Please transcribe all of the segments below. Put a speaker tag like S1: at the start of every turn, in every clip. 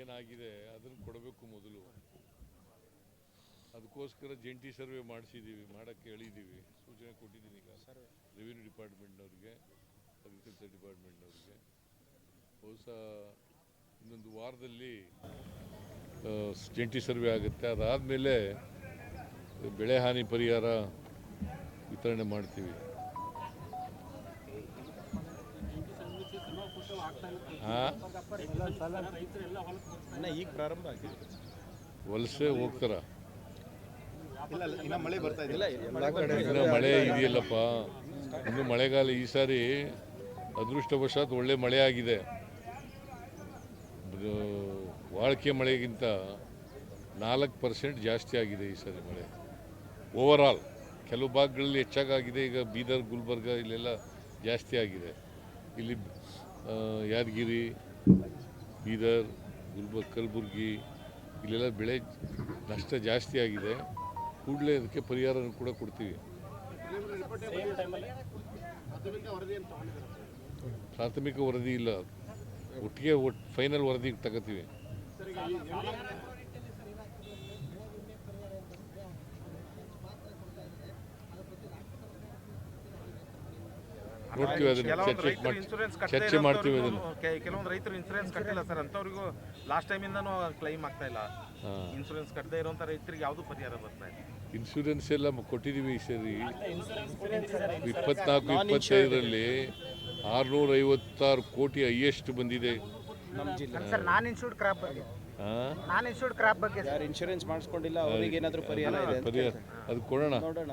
S1: ಏನಾಗಿದೆ ಅದನ್ನು ಕೊಡಬೇಕು ಮೊದಲು. ಅದಕ್ಕೋಸ್ಕರ ಜಂಟಿ ಸರ್ವೆ ಮಾಡಿಸಿದ್ದೀವಿ ಮಾಡೋಕ್ಕೆ ಹೇಳಿದ್ದೀವಿ ಸೂಚನೆ ಕೊಟ್ಟಿದ್ದೀನಿ ಈಗ. ರೆವಿನ್ಯೂ ಡಿಪಾರ್ಟ್ಮೆಂಟ್ನವ್ರಿಗೆ ಅಗ್ರಿಕಲ್ಚರ್ ಡಿಪಾರ್ಟ್ಮೆಂಟ್ನವ್ರಿಗೆ ಬಹುಶಃ ಇನ್ನೊಂದು ವಾರದಲ್ಲಿ ಜಂಟಿ ಸರ್ವೆ ಆಗುತ್ತೆ. ಅದಾದಮೇಲೆ ಬೆಳೆ ಹಾನಿ ಪರಿಹಾರ ವಿತರಣೆ ಮಾಡ್ತೀವಿ. ಹಾಂ?
S2: ಈಗ ಪ್ರಾರಂಭ ಆಗಿದೆ.
S1: ವಲಸೆ ಹೋಗ್ತಾರ?
S3: ಇಲ್ಲ ಇಲ್ಲ, ಮಳೆ ಬರ್ತಾ
S2: ಇಲ್ಲ
S1: ಇನ್ನು ಮಳೆ ಇದೆಯಲ್ಲಪ್ಪ. ಇನ್ನು ಮಳೆಗಾಲ ಈ ಸಾರಿ ಅದೃಷ್ಟವಶಾತ್ ಒಳ್ಳೆ ಮಳೆ ಆಗಿದೆ. ವಾಳ್ಕೆ ಮಳೆಗಿಂತ ನಾಲ್ಕು ಪರ್ಸೆಂಟ್ ಜಾಸ್ತಿ ಆಗಿದೆ ಈ ಸಾರಿ ಮಳೆ. ಓವರಾಲ್ ಕೆಲವು ಭಾಗಗಳಲ್ಲಿ ಹೆಚ್ಚಾಗಿದೆ ಈಗ ಬೀದರ್ ಗುಲ್ಬರ್ಗ ಇಲ್ಲೆಲ್ಲ ಜಾಸ್ತಿ ಆಗಿದೆ. ಇಲ್ಲಿ ಯಾದಗಿರಿ ಬೀದರ್, ಗುಲ್ಬರ್ಗ, ಕಲಬುರ್ಗಿ, ಇಲ್ಲೆಲ್ಲ ಬೆಳೆ ನಷ್ಟ ಜಾಸ್ತಿ ಆಗಿದೆ. ಕೂಡಲೇ ಅದಕ್ಕೆ ಪರಿಹಾರ ಕೂಡ ಕೊಡ್ತೀವಿ. ಪ್ರಾಥಮಿಕ ವರದಿ ಇಲ್ಲ. ಒಟ್ಟಿಗೆ ಒಟ್ಟು ಫೈನಲ್ ವರದಿ ತಗೋತೀವಿ. ನೋಡ್ತೀವಿ ಅದನ್ನ ಚರ್ಚೆ ಚರ್ಚೆ ಮಾಡ್ತೀವಿ ಅದನ್ನು.
S4: ಕೆಲವೊಂದು ರೈತರು ಇನ್ಸೂರೆನ್ಸ್ ಕಟ್ಟಿಲ್ಲ ಸರ್. ಅಂತವ್ರಿಗೂ ಲಾಸ್ಟ್ ಟೈಮಿಂದನೂ ಕ್ಲೈಮ್ ಆಗ್ತಾ ಇಲ್ಲ. ಇನ್ಸೂರೆನ್ಸ್ ಕಟ್ಟದೇ ಇರುವಂತ ರೈತರಿಗೆ ಯಾವುದು ಪರಿಹಾರ ಬರ್ತಾ ಇಲ್ಲ
S1: ಇನ್ಶೂರೆನ್ಸ್ ಎಲ್ಲ ಕೊಟ್ಟಿದೀವಿ ಕೊಟ್ಟಿದ್ದೀವಿ ಈ ಸರಿ. ಇಪ್ಪತ್ನಾಲ್ಕು ಇಪ್ಪತ್ತೈದರಲ್ಲಿ ಆರ್ನೂರ ಐವತ್ತಾರು ಕೋಟಿ ಹೈಯೆಸ್ಟ್ ಬಂದಿದೆ.
S2: ನಮ್ಮ ಜಿಲ್ಲೆ.
S5: ಸರ್ ನಾನ್ ಇನ್ಶೂರ್ಡ್ ಕ್ರಾಪ್ ಬಗ್ಗೆ. ನಾನ್ ಇನ್ಶೂರ್ಡ್ ಕ್ರಾಪ್ ಬಗ್ಗೆ ಸರ್.
S2: ಯಾರು ಇನ್ಶೂರೆನ್ಸ್ ಮಾಡಿಸ್ಕೊಂಡಿಲ್ಲ ಅವ್ರಿಗೆ ಏನಾದರೂ ಪರಿಹಾರ ಇದೆ ಅಂತ
S1: ಪರಿಹಾರ. ಅದು ಕೊಡೋಣ.
S2: ನೋಡೋಣ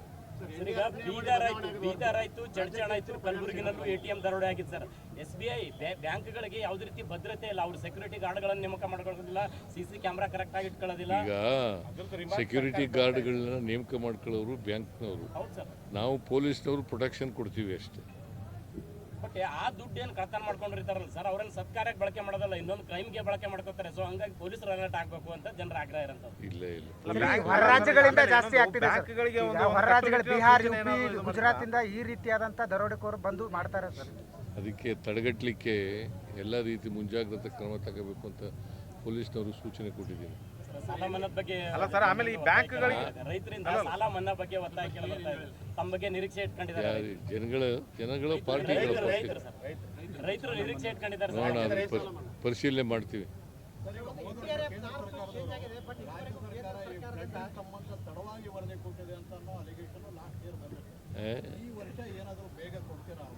S6: ಈಗ ಬೀದರ್ ಆಯ್ತು ಬೀದರ್ ಆಯ್ತು ಚಡ್ಚಣ ಆಯ್ತು ಕಲಬುರಗಿನಲ್ಲೂ ಎ ಟಿ ಎಂ ದರೋಡೆ ಆಗಿದೆ ಸರ್. ಎಸ್ ಬಿ ಐ ಬ್ಯಾಂಕ್ಗಳಿಗೆ ಯಾವುದೇ ರೀತಿ ಭದ್ರತೆ ಇಲ್ಲ. ಅವ್ರ ಸೆಕ್ಯೂರಿಟಿ ಗಾರ್ಡ್ಗಳನ್ನು ನೇಮಕ ಮಾಡ್ಕೊಳ್ಳೋದಿಲ್ಲ ಸಿ ಸಿ ಕ್ಯಾಮ್ರಾ ಕರೆಕ್ಟ್ ಆಗಿ ಇಟ್ಕೊಳ್ಳೋದಿಲ್ಲ.
S1: ಈಗ ಸೆಕ್ಯೂರಿಟಿ ಗಾರ್ಡ್ಗಳನ್ನ ನೇಮಕ ಮಾಡ್ಕೊಳ್ಳೋರು ಬ್ಯಾಂಕ್ನವರು.
S6: ಹೌದು ಸರ್.
S1: ನಾವು ಪೊಲೀಸ್ನವರು ಪ್ರೊಟೆಕ್ಷನ್ ಕೊಡ್ತೀವಿ ಅಷ್ಟೇ.
S6: ಬಟ್ ಆ ದುಡ್ಡು ಏನು ಕಳ್ತನ ಮಾಡ್ಕೊಂಡಿರ್ತಾರಲ್ಲ ಸರ್ ಅವ್ರನ್ನ ಸತ್ಕಾರಕ್ಕೆ ಬಳಕೆ ಮಾಡೋದಲ್ಲ ಇನ್ನೊಂದು ಕ್ರೈಮ್ಗೆ ಬಳಕೆ ಮಾಡ್ಕೋತಾರೆ. ಸೊ ಹಂಗಾಗಿ ಪೊಲೀಸರು ಅಲರ್ಟ್ ಆಗಬೇಕು ಅಂತ ಜನರ ಆಗ್ರಹ ಇರೋಂಥದ್ದು.
S1: ಇಲ್ಲ ಇಲ್ಲ.
S5: ಹೊರ ರಾಜ್ಯಗಳಿಂದ ಜಾಸ್ತಿ ಆಗ್ತಿದೆ ಸರ್.
S4: ಬ್ಯಾಂಕ್ಗಳಿಗೆ ಒಂದು
S5: ಹೊರ ರಾಜ್ಯಗಳು ಬಿಹಾರ್ ಯುಪಿ ಗುಜರಾತ್ ಇಂದ ಈ ರೀತಿಯಾದಂತ ದರೋಡೆಕೋರು ಬಂದು ಮಾಡ್ತಾರೆ ಸರ್
S1: ಅದಕ್ಕೆ ತಡೆಗಟ್ಟಲಿಕ್ಕೆ ಎಲ್ಲ ರೀತಿ ಮುಂಜಾಗ್ರತಾ ಕ್ರಮ ತಗೋಬೇಕು ಅಂತ ಪೊಲೀಸ್ನವರು ಸೂಚನೆ ಕೊಟ್ಟಿದ್ದೀನಿ.
S6: ಸಾಲ ಮನ್ನಾದ ಬಗ್ಗೆ
S4: ಅಲ್ಲ ಸರ್, ಆಮೇಲೆ ಈ ಬ್ಯಾಂಕ್ಗಳಿಗೆ-
S6: ರೈತರಿಂದ ಸಾಲ ಮನ್ನಾ ಬಗ್ಗೆ ಒತ್ತಾಯ ಕೇಳಿ ಬರ್ತಾ ಇದೆ. ತಮ್ಮ ಬಗ್ಗೆ ನಿರೀಕ್ಷೆ ಇಟ್ಕೊಂಡಿದ್ದಾರೆ.
S1: ಜನಗಳು ಜನಗಳು ಪಾರ್ಟಿ ಪಾರ್ಟಿಗಳ
S6: ರೈತರು ನಿರೀಕ್ಷೆ ಇಟ್ಕೊಂಡಿದ್ದಾರೆ
S1: ನೋಡೋಣ ಅದನ್ನ ಪರಿಶೀಲನೆ ಮಾಡ್ತೀವಿ?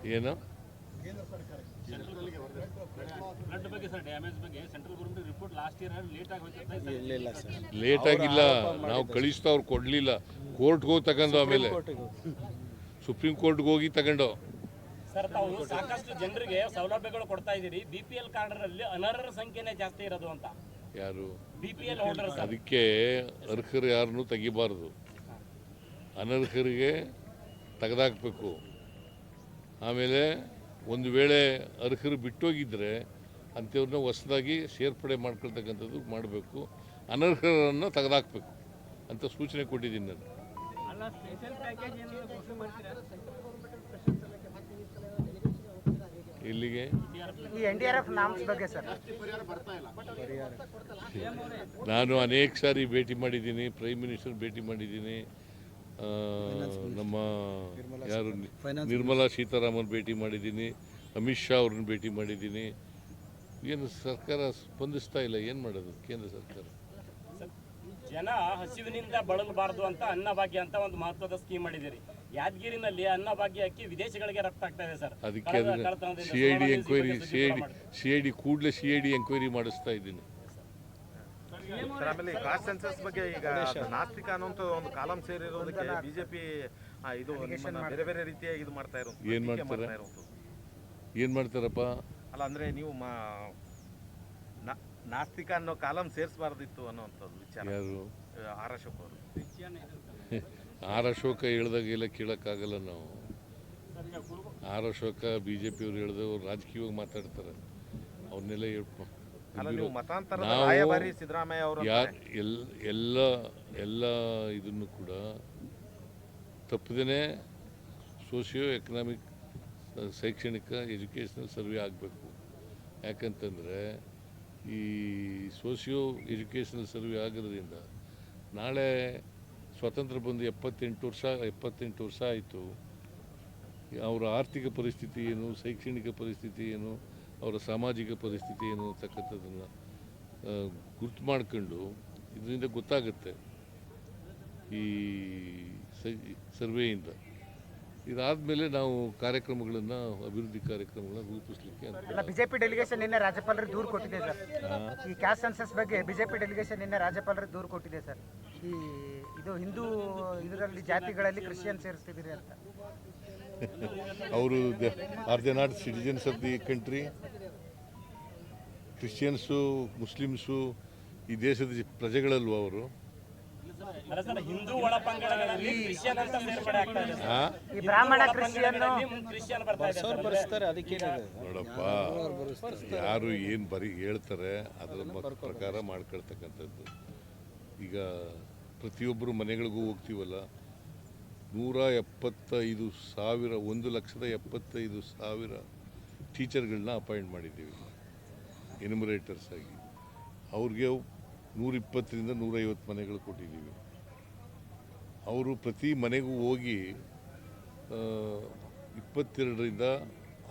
S1: ಏನು?
S6: ಫ್ಲಡ್ ಬಗ್ಗೆ ಸರ್ ಡ್ಯಾಮೇಜ್ ಬಗ್ಗೆ central government report last year late
S1: ಆಗಿಲ್ಲ. ನಾವು ಕಳಿಸ್ತಾ ಅವ್ರು ಕೊಡಲಿಲ್ಲ. ಕೋರ್ಟ್ಗೆ ಹೋಗಿ ತಗೊಂಡು ಆಮೇಲೆ. ಸುಪ್ರೀಂ ಕೋರ್ಟ್ಗೆ ಹೋಗಿ. ತಗೊಂಡು.
S6: ಸರ್ ತಾವು ಸಾಕಷ್ಟು ಜನರಿಗೆ ಸೌಲಭ್ಯಗಳು ಕೊಡ್ತಾ ಇದ್ದೀರಿ. ಬಿ ಪಿ ಎಲ್ ಕಾರ್ಡ್ರಲ್ಲಿ ಅನರ್ಹರ ಸಂಖ್ಯೆನೇ ಜಾಸ್ತಿ ಇರೋದು ಅಂತ.
S1: ಯಾರು?
S6: ಬಿಪಿಎಲ್
S1: ಅದಕ್ಕೆ ಅರ್ಹರು ಯಾರನ್ನು ತೆಗಿಬಾರ್ದು. ಅನರ್ಹರಿಗೆ ತೆಗೆದಾಕ್ಬೇಕು. ಆಮೇಲೆ ಒಂದು ವೇಳೆ ಅರ್ಹರು ಬಿಟ್ಟೋಗಿದ್ದರೆ ಅಂಥವ್ರನ್ನ ಹೊಸದಾಗಿ ಸೇರ್ಪಡೆ ಮಾಡ್ಕೊಳ್ತಕ್ಕಂಥದ್ದು ಮಾಡಬೇಕು. ಅನರ್ಹರನ್ನು ತೆಗೆದಾಕ್ಬೇಕು ಅಂತ ಸೂಚನೆ ಕೊಟ್ಟಿದ್ದೀನಿ ನಾನು. ಇಲ್ಲಿಗೆ ನಾನು ಅನೇಕ ಸಾರಿ ಭೇಟಿ ಮಾಡಿದ್ದೀನಿ ಪ್ರೈಮ್ ಮಿನಿಸ್ಟರ್ ಭೇಟಿ ಮಾಡಿದ್ದೀನಿ. ನಮ್ಮ ಯಾರು ನಿರ್ಮಲಾ ಸೀತಾರಾಮನ್ ಭೇಟಿ ಮಾಡಿದ್ದೀನಿ. ಅಮಿತ್ ಶಾ ಅವ್ರನ್ನ ಭೇಟಿ ಮಾಡಿದ್ದೀನಿ. ಏನು ಸರ್ಕಾರ ಸ್ಪಂದಿಸ್ತಾ ಇಲ್ಲ ಏನು ಮಾಡೋದು ಕೇಂದ್ರ ಸರ್ಕಾರ?
S6: ಸರ್, ಜನ ಹಸಿವಿನಿಂದ ಬಳಲಬಾರದು ಅಂತ ಅನ್ನಭಾಗ್ಯ ಅಂತ ಒಂದು ಮಹತ್ವದ ಸ್ಕೀಮ್ ಮಾಡಿದಿರಿ ಯಾದಗಿರಿನಲ್ಲಿ ಅನ್ನಭಾಗ್ಯ ಅಕ್ಕಿ ವಿದೇಶಗಳಿಗೆ ರಫ್ತು ಆಗ್ತಾ ಇದೆ ಸರ್.
S1: ಅದಕ್ಕೆ D enquiry
S6: news
S1: C I D C I D ಕೂಡಲೇ ಸಿ ಐ ಡಿ ಎಂಕ್ವೈರಿ ಮಾಡಿಸ್ತಾ ಇದ್ದೀನಿ.
S4: ಸರ್ ಆಮೇಲೆ ಕಾಸ್ಟ್ ಸೆನ್ಸಸ್ ಬಗ್ಗೆ ಈಗ ನಾಸ್ತಿಕ ಅನ್ನೋಂಥ ಒಂದು ಕಾಲಂ ಸೇರಿರೋದಕ್ಕೆ ಬಿಜೆಪಿ ಇದು ನಿಮ್ಮನ್ನ ಬೇರೆ ಬೇರೆ ರೀತಿಯಾಗಿ ಇದು ಮಾಡ್ತಾ ಇರೋದು
S1: ಏನ್ ಮಾಡ್ತಾರೆ? ಏನು ಮಾಡ್ತಾರಪ್ಪ?
S4: ಅಲ್ಲ ಅಂದ್ರೆ ನೀವು ಮಾ- ನಾ- ನಾಸ್ತಿಕ ಅನ್ನೋ ಕಾಲಂ ಸೇರಿಸಬಾರ್ದಿತ್ತು ಅನ್ನೋವಂಥದ್ದು ವಿಚಾರ.
S1: ಯಾರು?
S4: ಆರ್ ಅಶೋಕ್ ಅವರು.
S1: ಆರ್ ಅಶೋಕ ಹೇಳ್ದಾಗೆಲ್ಲ ಕೇಳೋಕ್ಕಾಗಲ್ಲ ನಾವು. ಆರ್ ಅಶೋಕ ಬಿ ಜೆ ಪಿಯವ್ರು ಹೇಳಿದವರು ರಾಜಕೀಯವಾಗಿ ಮಾತಾಡ್ತಾರೆ. ಅವ್ರನ್ನೆಲ್ಲ ಹೇಳ್ಕೊ ಎಲ್ಲ ಎಲ್ಲ ಇದನ್ನು ಕೂಡ ತಪ್ಪದೇ ಸೋಷಿಯೋ ಎಕನಾಮಿಕ್ ಶೈಕ್ಷಣಿಕ ಎಜುಕೇಷನಲ್ ಸರ್ವೆ ಆಗಬೇಕು. ಯಾಕಂತಂದರೆ ಈ ಸೋಷಿಯೋ ಎಜುಕೇಷನಲ್ ಸರ್ವೆ ಆಗೋದ್ರಿಂದ ನಾಳೆ ಸ್ವಾತಂತ್ರ್ಯ ಬಂದು ಎಪ್ಪತ್ತೆಂಟು ವರ್ಷ ಎಪ್ಪತ್ತೆಂಟು ವರ್ಷ ಆಯಿತು. ಅವರ ಆರ್ಥಿಕ ಪರಿಸ್ಥಿತಿ ಏನು ಶೈಕ್ಷಣಿಕ ಪರಿಸ್ಥಿತಿ ಏನು ಅವರ ಸಾಮಾಜಿಕ ಪರಿಸ್ಥಿತಿ ಏನು ಅಂತಕ್ಕಂಥದ್ದನ್ನು ಗುರ್ತು ಮಾಡ್ಕೊಂಡು ಇದರಿಂದ ಗೊತ್ತಾಗುತ್ತೆ ಈ ಸರ್ವೆಯಿಂದ. ಇದಾದಮೇಲೆ ನಾವು ಕಾರ್ಯಕ್ರಮಗಳನ್ನು ಅಭಿವೃದ್ಧಿ ಕಾರ್ಯಕ್ರಮಗಳನ್ನ ರೂಪಿಸಲಿಕ್ಕೆ
S5: ಅಲ್ಲ ಬಿಜೆಪಿ ಡೆಲಿಗೇಷನ್ ನಿನ್ನೆ ರಾಜ್ಯಪಾಲರಿಗೆ ದೂರು ಕೊಟ್ಟಿದೆ ಸರ್. ಈ ಕ್ಯಾಸ್ ಸೆನ್ಸಸ್ ಬಗ್ಗೆ ಬಿಜೆಪಿ ಡೆಲಿಗೇಷನ್ ನಿನ್ನೆ ರಾಜ್ಯಪಾಲರಿಗೆ ದೂರು ಕೊಟ್ಟಿದೆ ಸರ್. ಈ ಇದು ಹಿಂದೂ ಇದರಲ್ಲಿ ಜಾತಿಗಳಲ್ಲಿ ಕ್ರಿಶ್ಚಿಯನ್ ಸೇರಿಸ್ತಿದ್ದೀರಿ ಅಂತ.
S1: ಅವರು are they not citizens of the country. Christians Muslims ಈ ದೇಶದ ಪ್ರಜೆಗಳಲ್ವ ಅವರು?
S6: ಹಿಂದೂ
S1: ನೋಡಪ್ಪ ಯಾರು ಏನು ಬರೀ ಹೇಳ್ತಾರೆ ಅದರ ಪ್ರಕಾರ ಮಾಡ್ಕೊಳ್ತಕ್ಕಂಥದ್ದು. ಈಗ ಪ್ರತಿಯೊಬ್ಬರು ಮನೆಗಳಿಗೂ ಹೋಗ್ತೀವಲ್ಲ ನೂರ ಎಪ್ಪತ್ತೈದು ಸಾವಿರ ಒಂದು ಲಕ್ಷದ ಎಪ್ಪತ್ತೈದು ಸಾವಿರ ಟೀಚರ್ಗಳನ್ನ ಅಪಾಯಿಂಟ್ ಮಾಡಿದ್ದೀವಿ ಎನ್ಯುಮರೇಟರ್ಸ್ ಆಗಿ. ಅವ್ರಿಗೆ ನೂರಿಪ್ಪತ್ತರಿಂದ ನೂರೈವತ್ತು ಮನೆಗಳು ಕೊಟ್ಟಿದ್ದೀವಿ. ಅವರು ಪ್ರತಿ ಮನೆಗೂ ಹೋಗಿ ಇಪ್ಪತ್ತೆರಡರಿಂದ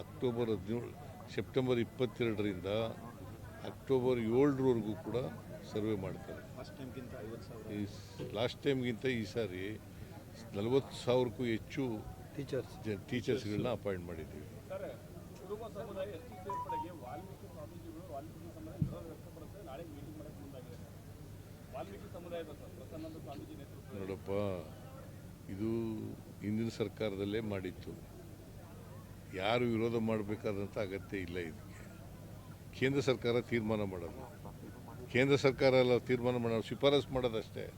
S1: ಅಕ್ಟೋಬರ್ ಹದಿನೇಳು ಸೆಪ್ಟೆಂಬರ್ ಇಪ್ಪತ್ತೆರಡರಿಂದ ಅಕ್ಟೋಬರ್ ಏಳರವರೆಗೂ ಕೂಡ ಸರ್ವೆ ಮಾಡ್ತಾರೆ. ಲಾಸ್ಟ್ ಟೈಮ್ಗಿಂತ ಈ ಸಾರಿ ನಲವತ್ತು ಸಾವಿರಕ್ಕೂ ಹೆಚ್ಚು ಟೀಚರ್ಸ್ ಟೀಚರ್ಸ್ಗಳನ್ನ ಅಪಾಯಿಂಟ್ ಮಾಡಿದ್ದೀವಿ. ನೋಡಪ್ಪ ಇದು ಹಿಂದಿನ ಸರ್ಕಾರದಲ್ಲೇ ಮಾಡಿತ್ತು. ಯಾರು ವಿರೋಧ ಮಾಡಬೇಕಾದಂಥ ಅಗತ್ಯ ಇಲ್ಲ ಇದಕ್ಕೆ. ಕೇಂದ್ರ ಸರ್ಕಾರ ತೀರ್ಮಾನ ಮಾಡೋದು. ಕೇಂದ್ರ ಸರ್ಕಾರ ಎಲ್ಲ ತೀರ್ಮಾನ ಮಾಡೋದು ಶಿಫಾರಸು ಮಾಡೋದಷ್ಟೇ.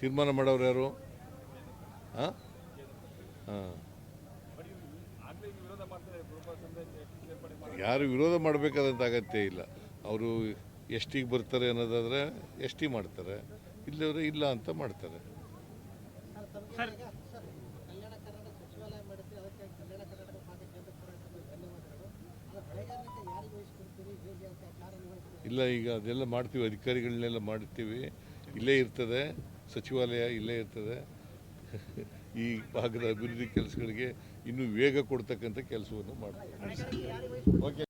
S1: ತೀರ್ಮಾನ ಮಾಡೋರು ಯಾರು? ಹಾಂ? ಹಾಂ. ಯಾರು ವಿರೋಧ ಮಾಡಬೇಕಾದಂಥ ಅಗತ್ಯ ಇಲ್ಲ. ಅವರು ಎಷ್ಟಿಗೆ ಬರ್ತಾರೆ ಅನ್ನೋದಾದರೆ ಎಷ್ಟಿ ಮಾಡ್ತಾರೆ ಇಲ್ಲವರು ಇಲ್ಲ ಅಂತ ಮಾಡ್ತಾರೆ. ಇಲ್ಲ ಈಗ ಅದೆಲ್ಲ ಮಾಡ್ತೀವಿ ಅಧಿಕಾರಿಗಳನ್ನೆಲ್ಲ ಮಾಡ್ತೀವಿ. ಇಲ್ಲೇ ಇರ್ತದೆ ಸಚಿವಾಲಯ ಇಲ್ಲೇ ಇರ್ತದೆ. ಈ ಭಾಗದ ಅಭಿವೃದ್ಧಿ ಕೆಲಸಗಳಿಗೆ ಇನ್ನೂ ವೇಗ ಕೊಡ್ತಕ್ಕಂಥ ಕೆಲಸವನ್ನು ಮಾಡ್ತೀವಿ ಓಕೆ